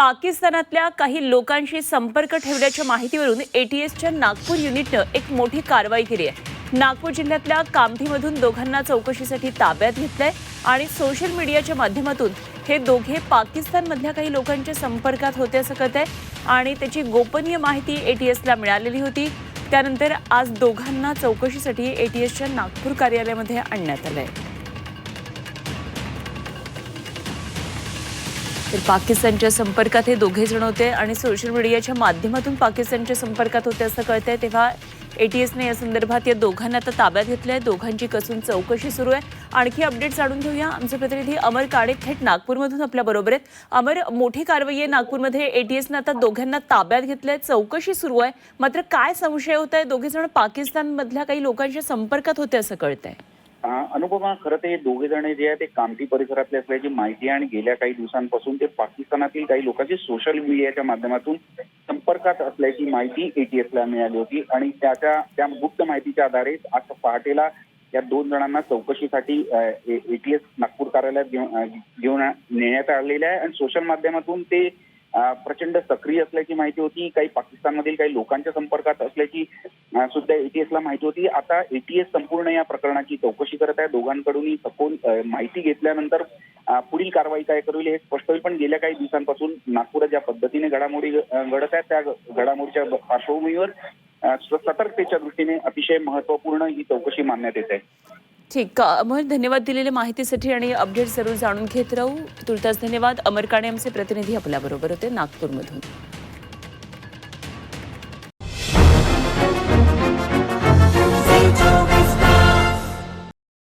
पाकिस्तानातल्या काही लोकांशी संपर्क ठेवल्याच्या माहितीवरून एटीएसच्या नागपूर युनिटनं एक मोठी कारवाई केली आहे. नागपूर जिल्ह्यातल्या कामठीमधून दोघांना चौकशीसाठी ताब्यात घेतलंय आणि सोशल मीडियाच्या माध्यमातून हे दोघे पाकिस्तानमधल्या काही लोकांच्या संपर्कात होते असं कळत आहे आणि त्याची गोपनीय माहिती एटीएसला मिळालेली होती. त्यानंतर आज दोघांना चौकशीसाठी एटीएसच्या नागपूर कार्यालयामध्ये आणण्यात आलं आहे तर पाकिस्तानच्या संपर्कात हे दोघे जण होते आणि सोशल मीडियाच्या माध्यमातून पाकिस्तानच्या संपर्कात होते असं कळतंय. तेव्हा एटीएसने या संदर्भात या दोघांना आता ताब्यात घेतलं आहे दोघांची कसून चौकशी सुरू आहे. आणखी अपडेट जाणून घेऊया. आमचे प्रतिनिधी अमर काडे थेट नागपूरमधून आपल्या बरोबर आहेत. अमर मोठी कारवाई आहे नागपूरमध्ये. एटीएसनं आता दोघांना ताब्यात घेतलंय. चौकशी सुरू आहे. मात्र काय संशय होत आहे दोघे जण पाकिस्तानमधल्या काही लोकांच्या संपर्कात होते असं कळतंय. अनुभवा अनुपमा खरं ते दोघे जण जे आहे ते कामठी परिसरातले असल्याची माहिती आहे आणि गेल्या काही दिवसांपासून ते पाकिस्तानातील काही लोकांची सोशल मीडियाच्या माध्यमातून संपर्कात असल्याची माहिती एटीएसला मिळाली होती. आणि त्याच्या त्या गुप्त माहितीच्या आधारे आज पहाटेला या दोन जणांना चौकशीसाठी एटीएस नागपूर कार्यालयात घेऊन घेऊन नेण्यात आलेले आहे. आणि सोशल माध्यमातून ते प्रचंड सक्रिय असल्याची माहिती होती. काही पाकिस्तानमधील काही लोकांच्या संपर्कात असल्याची सुद्धा एटीएसला माहिती होती. आता एटीएस संपूर्ण या प्रकरणाची चौकशी करत आहे. दोघांकडूनही सखोल माहिती घेतल्यानंतर पुढील कारवाई काय करू हे स्पष्ट होईल. पण गेल्या काही दिवसांपासून नागपुरात ज्या पद्धतीने घडामोडी घडत आहेत त्या घडामोडीच्या पार्श्वभूमीवर सतर्कतेच्या दृष्टीने अतिशय महत्त्वपूर्ण ही चौकशी मानण्यात येत आहे. ठीक अमर धन्यवाद दिलेल्या माहितीसाठी आणि अपडेट जरूर जाणून घेत राहू. तुर्तास धन्यवाद. अमर काणे आमचे प्रतिनिधी आपल्याबरोबर होते नागपूरमधून.